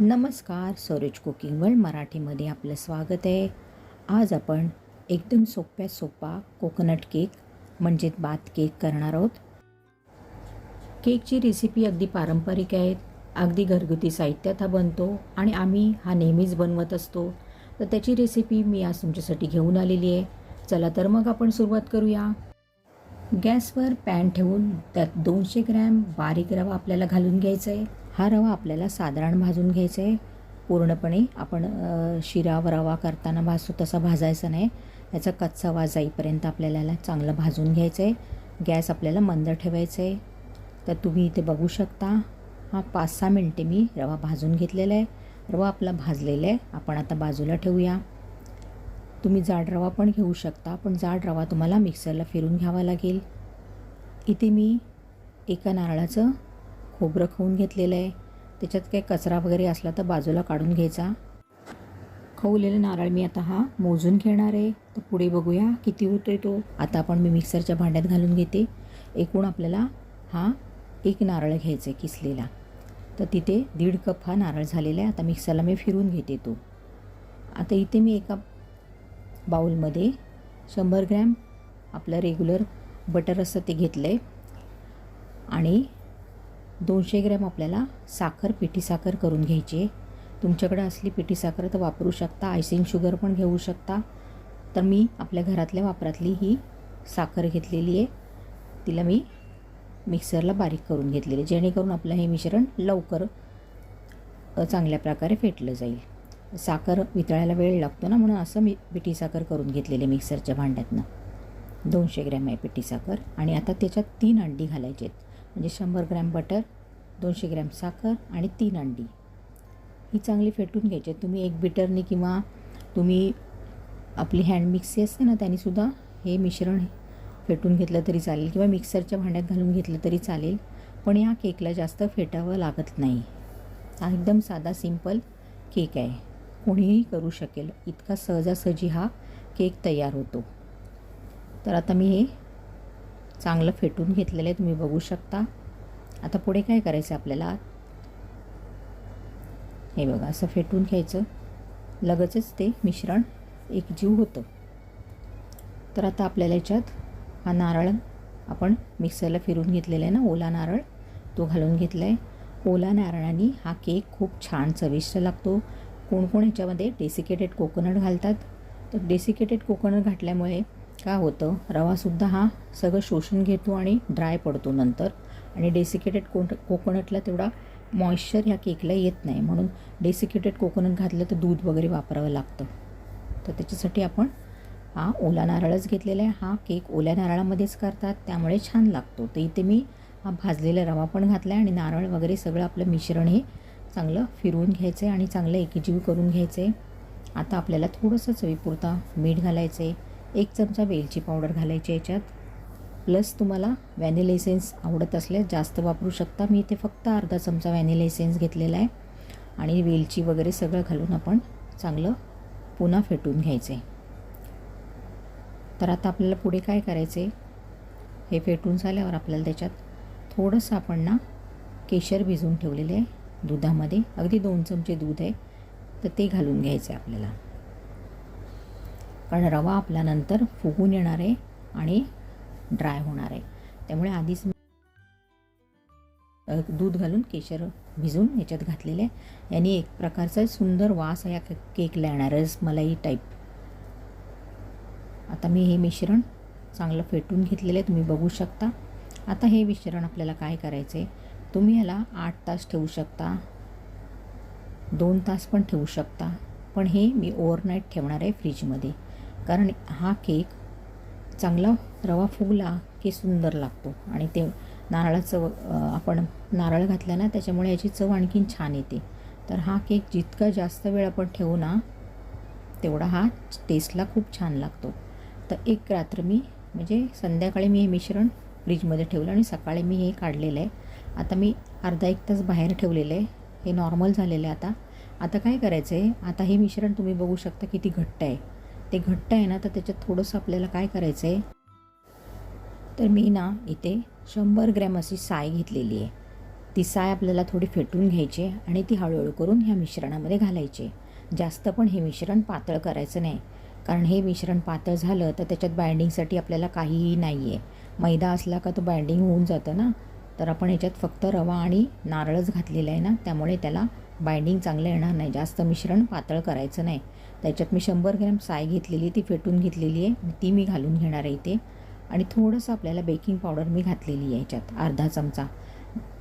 नमस्कार Saroj cooking world मराठीमध्ये आपलं स्वागत आहे. आज आपण एकदम सोप्या सोपा कोकोनट केक म्हणजेच बात केक करणार आहोत. केकची रेसिपी अगदी पारंपरिक आहे. अगदी घरगुती साहित्यात हा बनतो आणि आम्ही हा नेहमीच बनवत असतो. तर त्याची रेसिपी मी आज तुमच्यासाठी घेऊन आलेली आहे. चला तर मग आपण सुरुवात करूया. गॅसवर पॅन ठेवून त्यात दोनशे ग्रॅम बारीक रवा आपल्याला घालून घ्यायचा आहे. हा रवा आपल्याला साधारण भाजून घ्यायचा आहे. पूर्णपणे आपण अ, शिरा रवा करताना भाजतो तसा भाजायचा नाही. याचा कच्चा वाज जाईपर्यंत आपल्याला चांगलं भाजून घ्यायचं आहे. गॅस आपल्याला मंद ठेवायचं आहे. तर तुम्ही इथे बघू शकता हा पाच सहा मिनटे मी रवा भाजून घेतलेला आहे. रवा आपला भाजलेला आहे. आपण आता बाजूला ठेवूया. तुम्ही जाड रवा पण घेऊ शकता पण जाड रवा तुम्हाला मिक्सरला फिरून घ्यावा लागेल. इथे मी एका नारळाचं खोबरं खाऊन घेतलेलं आहे. त्याच्यात काही कचरा वगैरे असला तर बाजूला काढून घ्यायचा. खवलेलं नारळ मी आता हा मोजून घेणार आहे. तर पुढे बघूया किती होतोय तो. आता आपण मी मिक्सरच्या भांड्यात घालून घेते. एकूण आपल्याला हा एक नारळ घ्यायचा आहे किसलेला. तर तिथे दीड कप हा नारळ झालेला आहे. आता मिक्सरला मी फिरून घेते तो. आता इथे मी एका बाऊलमध्ये शंभर ग्रॅम आपलं रेग्युलर बटर असतं ते घेतलं आहे आणि दोनशे ग्रॅम आपल्याला साखर पिठी साखर करून घ्यायची आहे. तुमच्याकडे असली पिठी साखर तर वापरू शकता आयसिंग शुगर पण घेऊ शकता. तर मी आपल्या घरातल्या वापरातली ही साखर घेतलेली आहे. तिला मी मिक्सरला बारीक करून घेतलेली आहे जेणेकरून आपलं हे मिश्रण लवकर चांगल्या प्रकारे फेटलं जाईल. साखर वितळायला वेळ लागतो ना म्हणून असं मी पिठी साखर करून घेतलेली आहे मिक्सरच्या भांड्यातनं. दोनशे ग्रॅम आहे पिठी साखर. आणि आता त्याच्यात तीन अंडी घालायचे आहेत. म्हणजे शंभर ग्रॅम बटर दोनशे ग्रॅम साखर आणि तीन अंडी. ही चांगली फेटून घ्यायची. तुम्ही एक बिटरनी किंवा तुम्ही आपली हँड मिक्सी असते ना त्यानीसुद्धा हे मिश्रण फेटून घेतलं तरी चालेल किंवा मिक्सरच्या भांड्यात घालून घेतलं तरी चालेल. पण या केकला जास्त फेटावं लागत नाही. हा एकदम साधा सिंपल केक आहे. कोणीही करू शकेल. इतका सहजासहजी हा केक तयार होतो. तर आता मी हे चांगलं फेटून घेतलेलं आहे तुम्ही बघू शकता. आता पुढे काय करायचं आपल्याला? हे बघा असं फेटून घ्यायचं. लगेचच ते मिश्रण एकजीव होतं. तर आता आपल्याला याच्यात हा नारळ आपण मिक्सरला फिरून घेतलेला आहे ना ओला नारळ तो घालून घेतला आहे ओला नारळाने हा केक खूप छान चविष्ट लागतो. कोण कोण ह्याच्यामध्ये डेसिकेटेड कोकोनट घालतात? तर डेसिकेटेड कोकोनट घातल्यामुळे काय होतं? रवासुद्धा हा सगळं शोषून घेतो आणि ड्राय पडतो नंतर. आणि डेसिकेटेड को कोकोनटला तेवढा मॉइश्चर ह्या केकला येत नाही. म्हणून डेसिकेटेड कोकोनट घातलं तर दूध वगैरे वापरावं लागतं. तर त्याच्यासाठी आपण हा ओला नारळच घेतलेला आहे. हा केक ओल्या नारळामध्येच करतात. त्यामुळे छान लागतो. तर इथे मी हा भाजलेला रवा पण घातला आहे आणि नारळ वगैरे सगळं आपलं मिश्रण हे चांगलं फिरवून घ्यायचं आहे आणि चांगलं एकजीव करून घ्यायचं आहे आता आपल्याला थोडंसं चवीपुरता मीठ घालायचं आहे एक चमचा वेलची पावडर घालायची याच्यात. प्लस तुम्हाला व्हॅनिला एसेन्स आवडत असल्यास जास्त वापरू शकता. मी इथे फक्त अर्धा चमचा व्हॅनिला एसेन्स घेतलेला आहे. आणि वेलची वगैरे सगळं घालून आपण चांगलं पुन्हा फेटून घ्यायचं. आहे तर आता आपल्याला पुढे काय करायचं? आहे हे फेटून झाल्यावर आपल्याला त्याच्यात थोडंसं आपण ना केशर भिजवून ठेवलेलं आहे दुधामध्ये. अगदी दोन चमचे दूध आहे. तर ते घालून घ्यायचं आहे आपल्याला. कारण रवा आपला नंतर फुगून येणार आहे आणि ड्राय होणार आहे. त्यामुळे आधीच दूध घालून केशर भिजून याच्यात घातलेले आहे. यांनी एक प्रकारचा सुंदर वास या के- केकला येणार मलाई टाईप आता मी हे मिश्रण चांगलं फेटून घेतलेलं आहे तुम्ही बघू शकता. आता हे मिश्रण आपल्याला काय करायचं आहे तुम्ही ह्याला आठ तास ठेवू शकता दोन तास पण ठेवू शकता. पण हे मी ओव्हरनाईट ठेवणार आहे फ्रीजमध्ये कारण हा केक चांगला रवा फुगला की सुंदर लागतो. आणि ते नारळाचं आपण नारळ घातला ना त्याच्यामुळे याची चव आणखीन छान येते. तर हा केक जितका जास्त वेळ आपण ठेवू ना तेवढा हा टेस्टला खूप छान लागतो. तर एक रात्र मी म्हणजे संध्याकाळी मी हे मिश्रण फ्रीजमध्ये ठेवलं आणि सकाळी मी हे काढलेलं आहे. आता मी अर्धा एक तास बाहेर ठेवलेलं आहे. हे नॉर्मल झालेलं आहे आता. आता काय करायचं आहे आता हे मिश्रण तुम्ही बघू शकता किती घट्ट आहे. ते घट्ट आहे ना तर त्याच्यात थोडंसं आपल्याला काय करायचं आहे तर मी ना इथे शंभर ग्रॅम अशी साय घेतलेली आहे. ती साय आपल्याला थोडी फेटून घ्यायची आणि ती हळूहळू करून ह्या मिश्रणामध्ये घालायची जास्त पण हे मिश्रण पातळ करायचं नाही. कारण हे मिश्रण पातळ झालं तर त्याच्यात बाइंडिंगसाठी आपल्याला काहीही नाही आहे मैदा असला का तो बाइंडिंग होऊन जातं ना. तर आपण ह्याच्यात फक्त रवा आणि नारळच घातलेला आहे ना त्यामुळे त्याला बाइंडिंग चांगलं येणार नाही. जास्त मिश्रण पातळ करायचं नाही. त्याच्यात मी शंभर ग्रॅम साय घेतलेली ती फेटून घेतलेली आहे. ती मी घालून घेणार आहे इथे. आणि थोडंसं आपल्याला बेकिंग पावडर मी घातलेली आहे याच्यात अर्धा चमचा.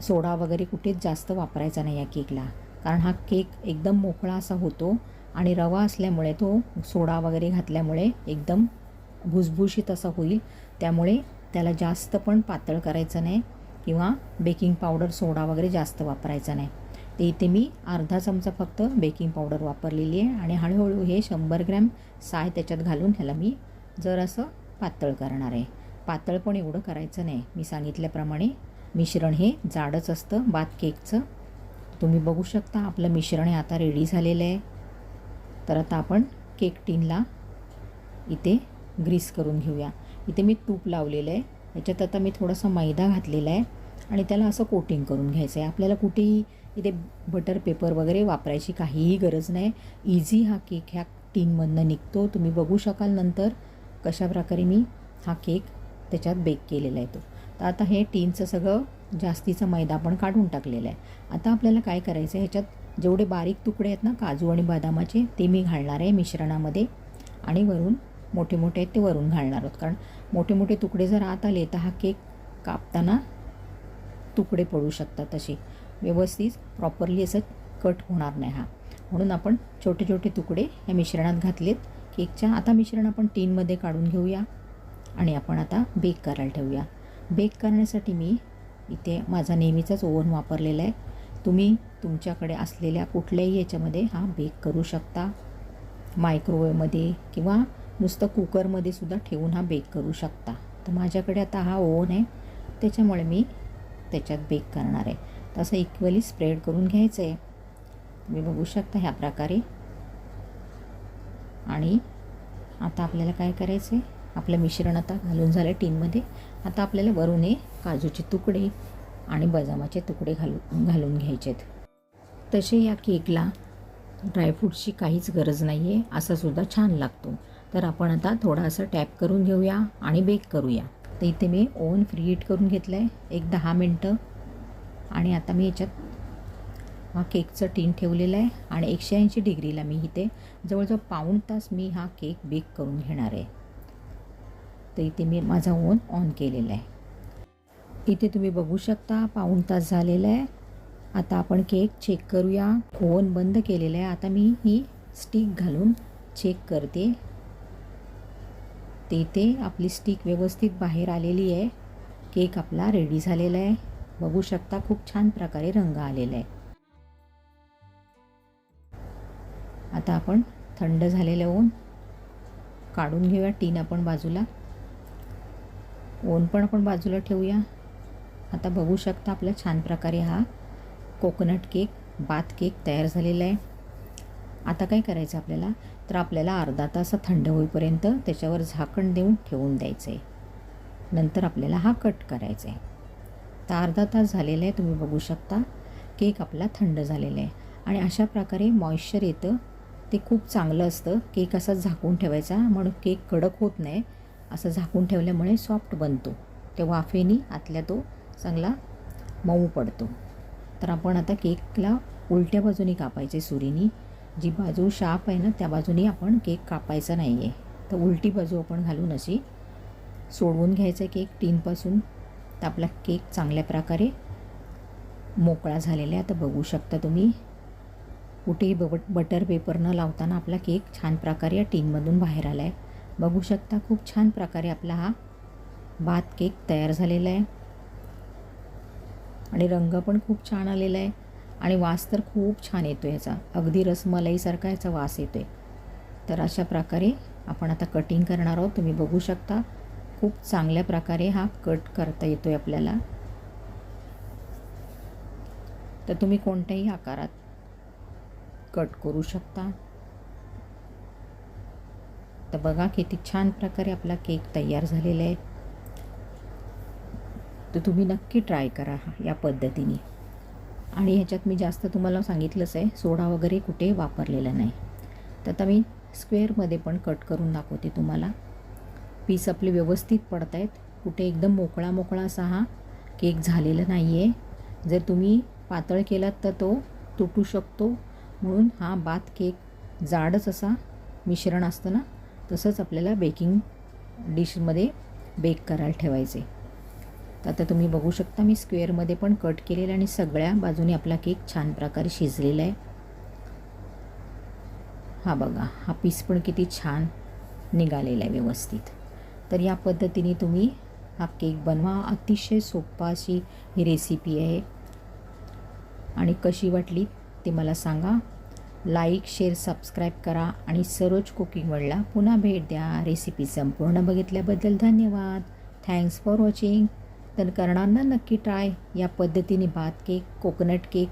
सोडा वगैरे कुठेच जास्त वापरायचा नाही या केकला. कारण हा केक एकदम मोकळा असा होतो आणि रवा असल्यामुळे तो सोडा वगैरे घातल्यामुळे एकदम भुसभुशीत असा होईल. त्यामुळे त्याला जास्त पण पातळ करायचं नाही किंवा बेकिंग पावडर सोडा वगैरे जास्त वापरायचा नाही. ते इथे मी अर्धा चमचा फक्त बेकिंग पावडर वापरलेली आहे आणि हळूहळू हे शंभर ग्रॅम साय त्याच्यात घालून ह्याला मी जरासं पातळ करणार आहे. पातळ पण एवढं करायचं नाही. मी सांगितल्याप्रमाणे मिश्रण हे जाडच असतं बात केकचं. तुम्ही बघू शकता आपलं मिश्रण हे आता रेडी झालेलं आहे. तर आता आपण केक टीनला इथे ग्रीस करून घेऊया. इथे मी तूप लावलेलं आहे. याच्यात आता मी थोडासा मैदा घातलेला आहे. आणि त्याला असं कोटिंग करून घ्यायचं आहे आपल्याला कुठेही इथे बटर पेपर वगैरे वापरायची काहीही गरज नाही. इझी हा केक ह्या टीनमधनं निघतो. तुम्ही बघू शकाल नंतर कशा प्रकारे मी हा केक त्याच्यात बेक केलेला आहे तो. तर आता हे टीनचं सगळं जास्तीचा मैदा आपण काढून टाकलेलं आहे. आता आपल्याला काय करायचं आहे ह्याच्यात जेवढे बारीक तुकडे आहेत ना काजू आणि बदामाचे ते मी घालणार आहे मिश्रणामध्ये. आणि वरून मोठे मोठे आहेत ते वरून घालणार आहोत. कारण मोठे मोठे तुकडे जर आत आले तर हा केक कापताना तुकडे पडू शकतात असे व्यवस्थित प्रॉपरली असं कट होणार नाही हा. म्हणून आपण छोटे छोटे तुकडे या मिश्रणात घातलेत. केकच्या आता मिश्रण आपण टीनमध्ये काढून घेऊया आणि आपण आता बेक करायला ठेवूया. बेक करण्यासाठी मी इथे माझा नेहमीचाच ओव्हन वापरलेला आहे. तुम्ही तुमच्याकडे असलेल्या कुठल्याही याच्यामध्ये हा बेक करू शकता. मायक्रोवेवमध्ये किंवा नुसतं कुकरमध्ये सुद्धा ठेवून हा बेक करू शकता. तर माझ्याकडे आता हा ओव्हन आहे. त्याच्यामुळे मी त्याच्यात बेक करणार आहे. तसं इक्वली स्प्रेड करून घ्यायचं आहे तुम्ही बघू शकता ह्या प्रकारे. आणि आता आपल्याला काय करायचं आहे आपलं मिश्रण आता घालून झालं टीनमध्ये. आता आपल्याला वरून हे काजूचे तुकडे आणि बदामाचे तुकडे घालू घालून घ्यायचेत. तसे या केकला ड्रायफ्रूटची काहीच गरज नाही आहे असा सुद्धा छान लागतो. तर आपण आता थोडासा टॅप करून घेऊया आणि बेक करूया. तर इथे मी ओव्हन फ्री हीट करून घेतलं आहे एक दहा मिनटं. आणि आता मी याच्यात हा केकचं टीन ठेवलेलं आहे आणि एकशे ऐंशी डिग्रीला मी इथे जवळजवळ पाऊण तास मी हा केक बेक करून घेणार आहे. तर इथे मी माझा ओव्हन ऑन केलेला आहे. इथे तुम्ही बघू शकता पाऊण तास झालेला आहे. आता आपण केक चेक करूया. ओव्हन बंद केलेलं आहे. आता मी ही स्टिक घालून चेक करते. ते ते आपली स्टिक व्यवस्थित बाहेर आलेली आहे. केक आपला रेडी झालेला आहे. बघू शकता खूप छान प्रकारे रंग आलेला आहे. आता आपण थंड झालेलं ओन काढून घेऊया टीन आपण बाजूला. ओन पण आपण बाजूला ठेवूया. आता बघू शकता आपल्या छान प्रकारे हा कोकोनट केक बात केक तयार झालेला आहे. आता काय करायचं आपल्याला? तर आपल्याला अर्धा तास थंड होईपर्यंत त्याच्यावर झाकण देऊन ठेवून द्यायचं आहे नंतर आपल्याला हा कट करायचा आहे तर अर्धा तास झालेला आहे तुम्ही बघू शकता. केक आपला थंड झालेला आहे. आणि अशा प्रकारे मॉइश्चर येतं. ते खूप चांगलं असतं. केक असा झाकून ठेवायचा म्हणून केक कडक होत नाही. असं झाकून ठेवल्यामुळे सॉफ्ट बनतो. त्या वाफेनी आतल्या तो चांगला मऊ पडतो. तर आपण आता केकला उलट्या बाजूने कापायचे सुरीनी. जी बाजू शाप आहे ना त्या बाजूनी आपण केक कापायचा नाही आहे तर उलटी बाजू आपण घालून अशी सोडवून घ्यायचं आहे केक. टीनपासून तर आपला केक चांगल्या प्रकारे मोकळा झालेला आहे. आता बघू शकता तुम्ही कुठेही बब बटर पेपर न लावताना आपला केक छान प्रकारे या टीनमधून बाहेर आला आहे बघू शकता खूप छान प्रकारे आपला हा भात केक तयार झालेला आहे. आणि रंग पण खूप छान आलेला आहे. आणि वास तर खूप छान येतो याचा. अगदी रसमलाईसारखा याचा वास येतो आहे तर अशा प्रकारे आपण आता कटिंग करणार आहोत. तुम्ही बघू शकता खूप चांगल्या प्रकारे हा कट करता येतो आहे आपल्याला. तर तुम्ही कोणत्याही आकारात कट करू शकता. तर बघा किती छान प्रकारे आपला केक तयार झालेला आहे. तर तुम्ही नक्की ट्राय करा या पद्धतीने. आणि ह्याच्यात मी जास्त तुम्हाला सांगितलंच आहे सोडा वगैरे कुठे वापरलेला नाही. तर आता मी स्क्वेअरमध्ये पण कट करून दाखवते तुम्हाला. पीस आपले व्यवस्थित पडत आहेत कुठे एकदम मोकळा मोकळा असा हा केक झालेला नाही आहे जर तुम्ही पातळ केलात तर तो तुटू शकतो. म्हणून हा बात केक जाडच असा मिश्रण असतं ना तसंच आपल्याला बेकिंग डिशमध्ये बेक करायला ठेवायचे. तर आता तुम्ही बघू शकता मी स्क्वेअरमध्ये पण कट केलेलं आणि सगळ्या बाजूने आपला केक छान प्रकारे शिजलेला आहे. हा बघा हा पीस पण किती छान निघालेला आहे व्यवस्थित. तर या पद्धतीने तुम्ही हा केक बनवा. अतिशय सोपा अशी ही रेसिपी आहे. आणि कशी वाटली ते मला सांगा. लाईक शेअर सबस्क्राईब करा आणि सरोज कुकिंग वर्ल्डला पुन्हा भेट द्या. रेसिपी संपूर्ण बघितल्याबद्दल धन्यवाद. थँक्स फॉर वॉचिंग तर करणार ना नक्की ट्राय या पद्धतीने भात केक कोकोनट केक